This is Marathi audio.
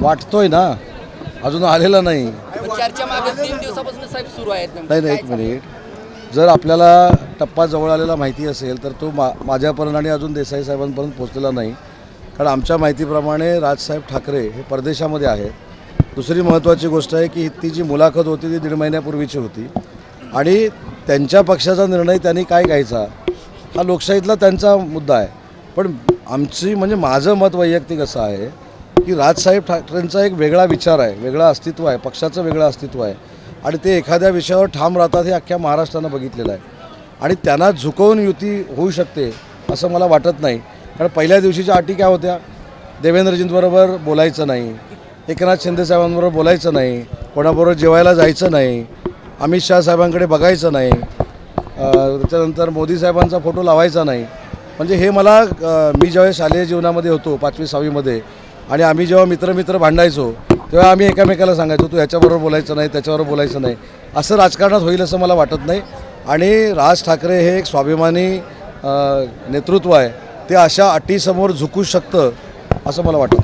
वाटतोय ना. अजून आलेला नाही. चर्चा मागे तीन दिवसापासून साहेब सुरू आहेत. नाही नाही एक मिनिट. जर आपल्याला टप्पा जवळ आलेला माहिती असेल तर तो मा माझ्यापर्यंत आणि अजून देसाई साहेबांपर्यंत पोहोचलेला नाही. कारण आमच्या माहितीप्रमाणे राजसाहेब ठाकरे हे परदेशामध्ये आहेत. दुसरी महत्त्वाची गोष्ट आहे की ती जी मुलाखत होती ती दीड महिन्यापूर्वीची होती. आणि त्यांच्या पक्षाचा निर्णय त्यांनी काय घ्यायचा हा लोकशाहीतला त्यांचा मुद्दा आहे. पण आमची म्हणजे माझं मत वैयक्तिक असं आहे की राजसाहेब ठाकरेंचा एक वेगळा विचार आहे वेगळं अस्तित्व आहे पक्षाचं वेगळं अस्तित्व आहे. आणि ते एखाद्या विषयावर ठाम राहतात हे अख्ख्या महाराष्ट्रानं बघितलेलं आहे. आणि त्यांना झुकवून युती होऊ शकते असं मला वाटत नाही. कारण पहिल्या दिवशीच्या अटी काय होत्या? देवेंद्रजींबरोबर बोलायचं नाही. एकनाथ शिंदे साहेबांबरोबर बोलायचं नाही. कोणाबरोबर जेवायला जायचं नाही. अमित शाह साहेबांकडे बघायचं नाही. त्याच्यानंतर मोदी साहेबांचा फोटो लावायचा नाही. म्हणजे हे मला मी ज्यावेळेस शालेय जीवनामध्ये होतो पाचवी सहावीमध्ये आणि आम्ही जेव्हा मित्र मित्र भांडायचो तेव्हा आम्ही एकामेकाला सांगायचो तू ह्याच्याबरोबर बोलायचं नाही त्याच्याबरोबर बोलायचं नाही. असं राजकारणात होईल असं मला वाटत नाही. आणि राज ठाकरे हे एक स्वाभिमानी नेतृत्व आहे. ते अशा अटीसमोर झुकू शकतं असं मला वाटतं